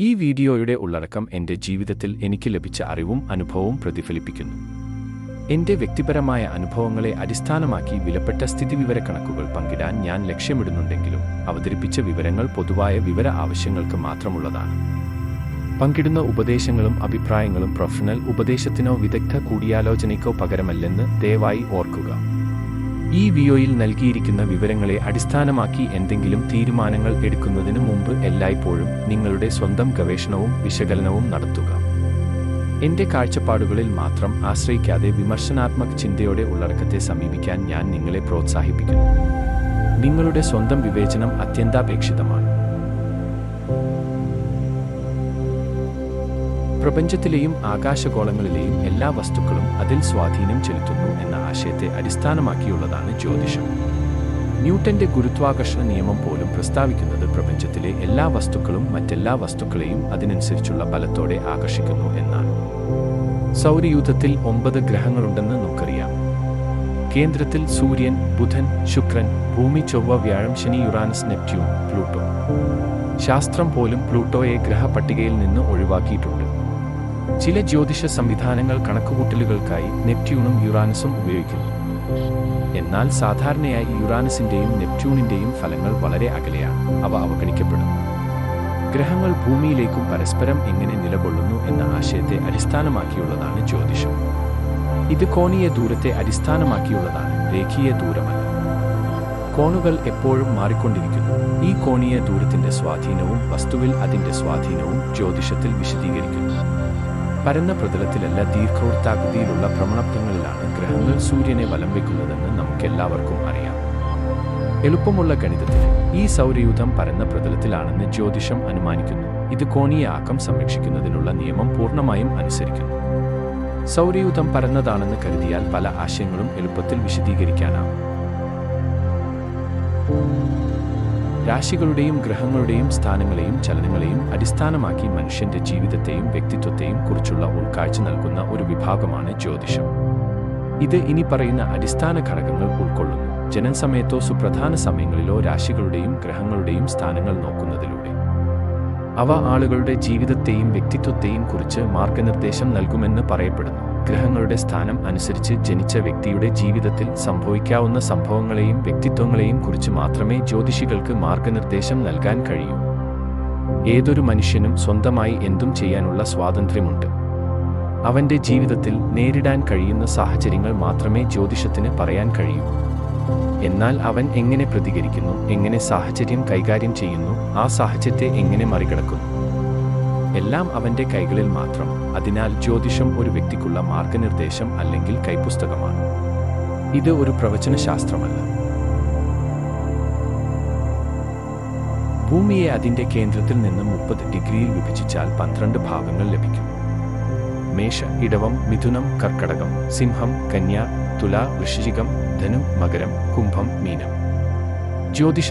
ഈ വീഡിയോയുടെ ഉള്ളടക്കം എന്റെ ജീവിതത്തിൽ എനിക്ക് ലഭിച്ച അറിവും അനുഭവവും പ്രതിഫലിപ്പിക്കുന്നു. എന്റെ വ്യക്തിപരമായ അനുഭവങ്ങളെ അടിസ്ഥാനമാക്കി വിലപ്പെട്ട സ്ഥിതിവിവരക്കണക്കുകൾ പങ്കിടാൻ ഞാൻ ലക്ഷ്യമിടുന്നുണ്ടെങ്കിലും അവതരിപ്പിച്ച വിവരങ്ങൾ പൊതുവായ വിവര ആവശ്യങ്ങൾക്ക് മാത്രമുള്ളതാണ്. പങ്കിടുന്ന ഉപദേശങ്ങളും അഭിപ്രായങ്ങളും പ്രൊഫഷണൽ ഉപദേശത്തിനോ വിദഗ്ധ കൂടിയാലോചനയ്ക്കോ പകരമല്ലെന്ന് ദയവായി ഓർക്കുക. ഈ വിയോയിൽ നൽകിയിരിക്കുന്ന വിവരങ്ങളെ അടിസ്ഥാനമാക്കി എന്തെങ്കിലും തീരുമാനങ്ങൾ എടുക്കുന്നതിന് മുമ്പ് എല്ലായ്പ്പോഴും നിങ്ങളുടെ സ്വന്തം ഗവേഷണവും വിശകലനവും നടത്തുക. എന്റെ കാഴ്ചപ്പാടുകളിൽ മാത്രം ആശ്രയിക്കാതെ വിമർശനാത്മക ചിന്തയോടെ ഉള്ളടക്കത്തെ സമീപിക്കാൻ ഞാൻ നിങ്ങളെ പ്രോത്സാഹിപ്പിക്കുന്നു. നിങ്ങളുടെ സ്വന്തം വിവേചനം അത്യന്താപേക്ഷിതമാണ്. പ്രപഞ്ചത്തിലെയും ആകാശഗോളങ്ങളിലെയും എല്ലാ വസ്തുക്കളും അതിൽ സ്വാധീനം ചെലുത്തുന്നു എന്ന ആശയത്തെ അടിസ്ഥാനമാക്കിയുള്ളതാണ് ജ്യോതിഷം. ന്യൂട്ടന്റെ ഗുരുത്വാകർഷണ നിയമം പോലും പ്രസ്താവിക്കുന്നത് പ്രപഞ്ചത്തിലെ എല്ലാ വസ്തുക്കളും മറ്റെല്ലാ വസ്തുക്കളെയും അതിനനുസരിച്ചുള്ള ബലത്തോടെ ആകർഷിക്കുന്നു എന്നാണ്. സൗരയൂഥത്തിൽ ഒമ്പത് ഗ്രഹങ്ങളുണ്ടെന്ന് നമുക്കറിയാം. കേന്ദ്രത്തിൽ സൂര്യൻ ബുധൻ ശുക്രൻ ഭൂമി ചൊവ്വ വ്യാഴം ശനി യുറാനസ് നെപ്റ്റ്യൂൺ പ്ലൂട്ടോ. ശാസ്ത്രം പോലും പ്ലൂട്ടോയെ ഗ്രഹപട്ടികയിൽ നിന്ന് ഒഴിവാക്കിയിട്ടുണ്ട്. ചില ജ്യോതിഷ സംവിധാനങ്ങൾ കണക്കുകൂട്ടലുകൾക്കായി നെപ്റ്റ്യൂണും യുറാനസും ഉപയോഗിക്കുന്നു. എന്നാൽ സാധാരണയായി യുറാനസിന്റെയും നെപ്റ്റ്യൂണിന്റെയും ഫലങ്ങൾ വളരെ അകലെയാണ്. അവ അവഗണിക്കപ്പെടുന്നു. ഗ്രഹങ്ങൾ ഭൂമിയിലേക്കും പരസ്പരം എങ്ങനെ നിലകൊള്ളുന്നു എന്ന ആശയത്തെ അടിസ്ഥാനമാക്കിയുള്ളതാണ് ജ്യോതിഷം. ഇത് കോണീയ ദൂരത്തെ അടിസ്ഥാനമാക്കിയുള്ളതാണ് രേഖീയ ദൂരമല്ല. കോണുകൾ എപ്പോഴും മാറിക്കൊണ്ടിരിക്കുന്നു. ഈ കോണീയ ദൂരത്തിന്റെ സ്വാധീനവും വസ്തുവിൽ അതിന്റെ സ്വാധീനവും ജ്യോതിഷത്തിൽ വിശദീകരിക്കുന്നു. പരന്ന പ്രതലത്തിലല്ല ദീർഘവൃത്താകൃതിയിലുള്ള ഭ്രമണത്വങ്ങളിലാണ് ഗ്രഹങ്ങൾ സൂര്യനെ വലം വെക്കുന്നതെന്ന് നമുക്കെല്ലാവർക്കും അറിയാം. എളുപ്പമുള്ള ഗണിതത്തിൽ ഈ സൗരയൂഥം പരന്ന പ്രതലത്തിലാണെന്ന് ജ്യോതിഷം അനുമാനിക്കുന്നു. ഇത് കോണീയ ആക്കം സംരക്ഷിക്കുന്നതിനുള്ള നിയമം പൂർണമായും അനുസരിക്കുന്നു. സൗരയൂഥം പരന്നതാണെന്ന് കരുതിയാൽ പല ആശയങ്ങളും എളുപ്പത്തിൽ വിശദീകരിക്കാനാവും. രാശികളുടെയും ഗ്രഹങ്ങളുടെയും സ്ഥാനങ്ങളെയും ചലനങ്ങളെയും അടിസ്ഥാനമാക്കി മനുഷ്യന്റെ ജീവിതത്തെയും വ്യക്തിത്വത്തെയും കുറിച്ചുള്ള ഉൾക്കാഴ്ച നൽകുന്ന ഒരു വിഭാഗമാണ് ജ്യോതിഷം. ഇത് ഇനി പറയുന്ന അടിസ്ഥാന ഘടകങ്ങൾ ഉൾക്കൊള്ളുന്നു. ജനനസമയത്തോ സുപ്രധാന സമയങ്ങളിലോ രാശികളുടെയും ഗ്രഹങ്ങളുടെയും സ്ഥാനങ്ങൾ നോക്കുന്നതിലൂടെ. അവ ആളുകളുടെ ജീവിതത്തെയും വ്യക്തിത്വത്തെയും കുറിച്ച് മാർഗനിർദ്ദേശം നൽകുമെന്ന് പറയപ്പെടുന്നു. ഗ്രഹങ്ങളുടെ സ്ഥാനം അനുസരിച്ച് ജനിച്ച വ്യക്തിയുടെ ജീവിതത്തിൽ സംഭവിക്കാവുന്ന സംഭവങ്ങളെയും വ്യക്തിത്വങ്ങളെയും കുറിച്ച് മാത്രമേ ജ്യോതിഷികൾക്ക് മാർഗനിർദ്ദേശം നൽകാൻ കഴിയൂ. ഏതൊരു മനുഷ്യനും സ്വന്തമായി എന്തും ചെയ്യാനുള്ള സ്വാതന്ത്ര്യമുണ്ട്. അവന്റെ ജീവിതത്തിൽ നേരിടാൻ കഴിയുന്ന സാഹചര്യങ്ങൾ മാത്രമേ ജ്യോതിഷത്തിന് പറയാൻ കഴിയൂ. എന്നാൽ അവൻ എങ്ങനെ പ്രതികരിക്കുന്നു എങ്ങനെ സാഹചര്യം കൈകാര്യം ചെയ്യുന്നു ആ സാഹചര്യത്തെ എങ്ങനെ മറികടക്കുന്നു? എല്ലാം അവന്റെ കൈകളിൽ മാത്രം. അതിനാൽ ജ്യോതിഷം ഒരു വ്യക്തിക്കുള്ള മാർഗനിർദ്ദേശം അല്ലെങ്കിൽ കൈപുസ്തകമാണ്. ഇത് ഒരു പ്രവചനശാസ്ത്രമല്ല. ഭൂമിയെ അതിന്റെ കേന്ദ്രത്തിൽ നിന്ന് മുപ്പത് ഡിഗ്രിയിൽ വിഭജിച്ചാൽ പന്ത്രണ്ട് ഭാഗങ്ങൾ ലഭിക്കും. മേഷ ഇടവം മിഥുനം കർക്കടകം സിംഹം കന്യ തുല വൃശ്ചികം ധനു മകരം കുംഭം മീനം. ജ്യോതിഷ